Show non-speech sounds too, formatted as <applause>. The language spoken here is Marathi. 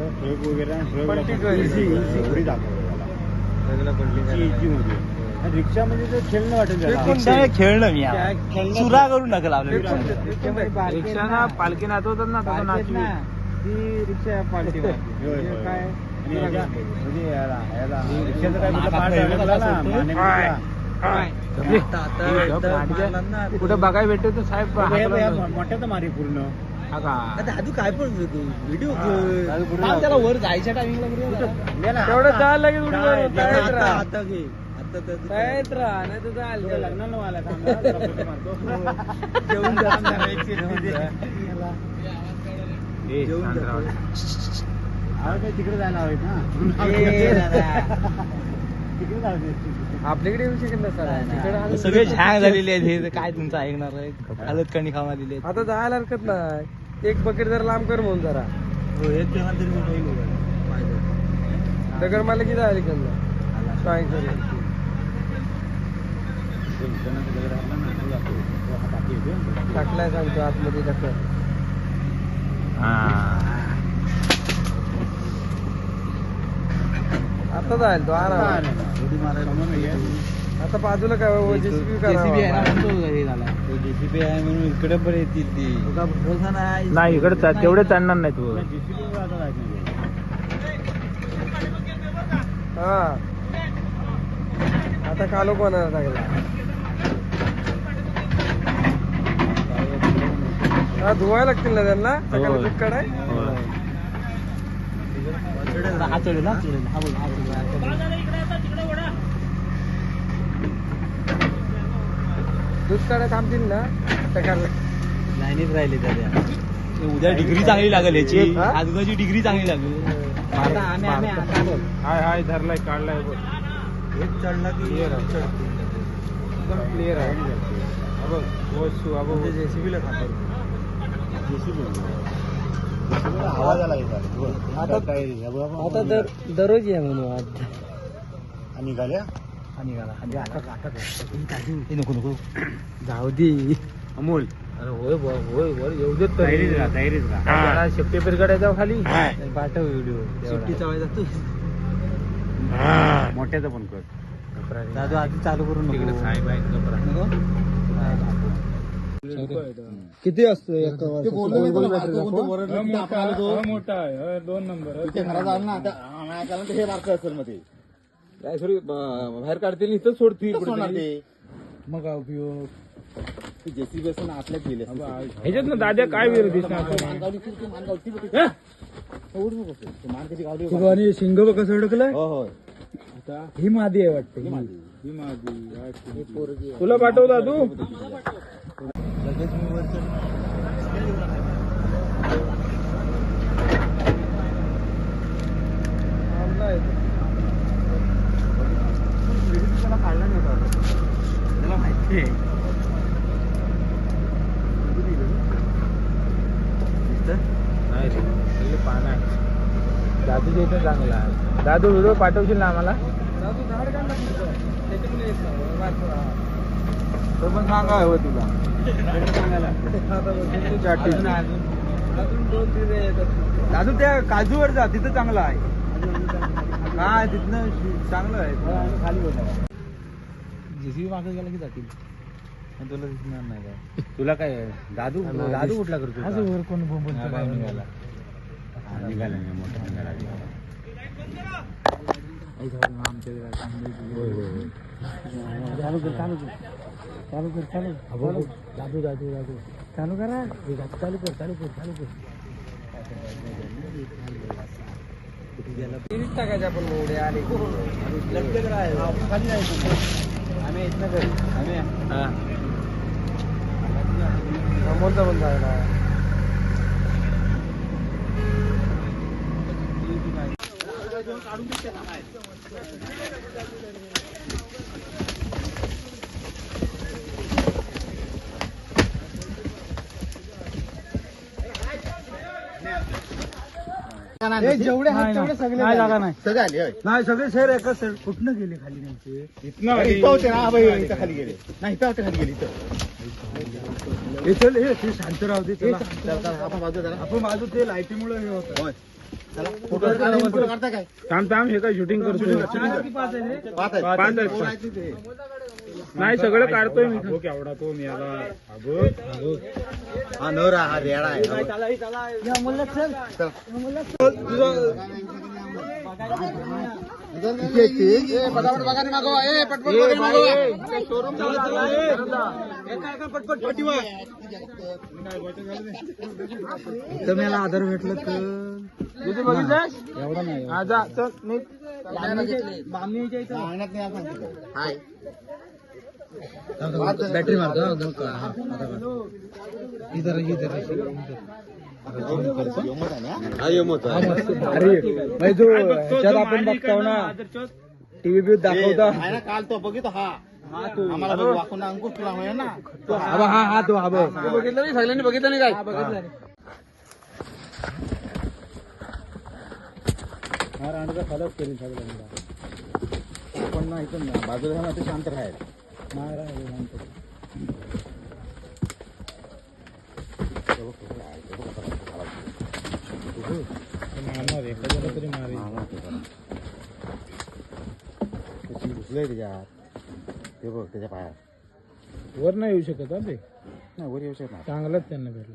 वगैरे कर. इझी इझी दाखवलं त्याला रिक्षा म्हणजे ते खेळणं वाटेल खेळणं मी चुरा करून ते पण बारके रिक्षा पालखी नाचवतात ना तसं नाचवी. ना, ती रिक्षा पालखी <laughs> म्हणजे. काय? म्हणजे रिक्षाचं कुठं बघायला भेटतो तर साहेब. तो हाकलून देतो. मोठ्याचं मारी पूर्ण. हा का? दादू काय पण व्हिडिओ त्याला वर जायच्या टायमिंगला. तेवढं? मारून, आता-. आता घे. आता <laughs> तिकडे जायला हवेत ना. आपल्याकडे येऊ शकत सर. सगळे छान झालेले आहेत हे काय तुमचं ऐकणार आहे? हालत कणी खावा दिले आता जायला हरकत नाही. एक बकेट जरा लांब कर म्हणून जरा. दगड मला किती आली कडनं काय करू ते विकणाचं दगड आणला ना, तो जातो. तो टाकी येतो. टाकलाय सांगतो आतमध्ये टाकलं हा. आता जाईल तो आराम आता बाजूला काय जेसीबी जेसीबी आहे ना करा म्हणतो हे झाला. JCB आहे म्हणून इकडे पण येतील ती. भरोसा नाही. नाही इकडे तेवढे चढणार नाही तू. हा. आता कालो कोणाला टाकला हा धुवायला लागतील ना त्यांना? सकाळी. हा चढेल हा चढेल. हा बोल हा काढाय थांबतील ना? सकाळला लाईनीत राहिले त्या. उद्या डिग्री चांगली लागेल याची? आज उद्याची डिग्री चांगली लागेल. आता आम्ही आम्ही आता बोल. हाय हाय धरलाय काढलाय बघ एक चढला की Clear आहे. एकदम क्लिअर आहे. हा बघ वस्तू हा म्हणजे जेसीबीला. JCB ला आवाज आला. आता- काय? हे आता दर दररोज ये म्हणून आज. आणि निघाल्या हे नको नको जाऊ दे अमोल अरे होय बुवा, होय होय येऊ देत तरी. तयारीत राहा तयारीत राहा जरा शेपटी पेरकडे जाऊ खाली हा. पाठव व्हिडिओ सुट्टी चावाय जातो मोठ्याचं पण कर दादू आधी चालू करून नको तिकडे साहेब आहेत गप्रा. नको? किती असतो एक मोठा आहे दोन नंबर ना आता आम्हाला ते हे बारकं असेल मग ते बाहेर काढतील इथं सोडतील कुठं ते. मग काय उपयोग? ती ना आतल्यात गेले. ह्याच्यात ना दाद्या काय दिसणार मानगावली फिरते. उडू तू. ते मान गावली बघ. आणि शिंग कसं अडकलंय? हो हो ही मादी आहे वाटते. तुला पाठव दादू. लगेच मी वर चढ त्याला काढला नाही होता. त्याला माहिती आहे सगळे पानं आहे दादूच्या इथे चांगला आहे. दादू व्हिडिओ पाठवशील ना आम्हाला? तो पण सांगा हवं तुला. दादू त्या काजूवर जा तिथं चांगलं आहे. हा तिथनं चांगलं आहे. खाली होता जेसीबी मागे गेला की जातील? तुला दिसणार नाही काय तुला काय दादू दादू कुठला करतो कोण बोंबल निघाला नाही, मोठा निघाला चालू कर चालू कर चालू कर चालू दादू दादू दादू चालू करा चालू कर चालू कर चालू कर टाकायचे आपण मोडे आले. खाली आम्ही इथनं आम्ही समोरचा पण जायला. काढून जेवढे आहेत तेवढे सगळे नाही जागा नाही. सगळे आले होय. नाही सगळे शहर एका शहर कुठनं गेले खाली त्यांचे इथनं अरे, इथं होते ना हा बाई, इथं खाली गेले. नाही इथं होते खाली गेले इथं. हे चल हे हे शांत राहू दे चला. आपण बाजू जरा. आपण बाजू ते लाईटीमुळे हे होतं. होय. चला फ़ोटो फ़ोटो काढता काय? थांब थांब हे काय शूटिंग करतोय. पाच आहे. पाच आहेत. कोण आहे तिथे? नाही सगळं काढतोय मी. केवढा तो मी आता हा नवरा हा रेडा आहे तर मला आधार भेटलं तर? तुझं बघितलं एवढा नाही. जा चल निघ. सांगण्यात नाही आपण तिथे. हाय. बॅटरी मारतो हा? हा? इधर इधर? हा. अरे भाई जो ह्याच्यात आपण बघतो ना टीव्ही बी दाखवता. काल तो बघितो हा. आम्हाला बघ वाकून अंकुश तुला होय ना. हा हा हा तो हा बघ. बघितलं नाही सगळ्यांनी बघितलं नाही काय? हा रांडचा खालाच करीन सगळ्यांना. पण ना इथून बाजूला ते शांत राहायला. तरी मारेल घुसलंय त्याच्यात ते बघ त्याच्या पायात वर नाही येऊ शकत हा ते. नाही वर येऊ शकत चांगलाच त्यांना भेटलं.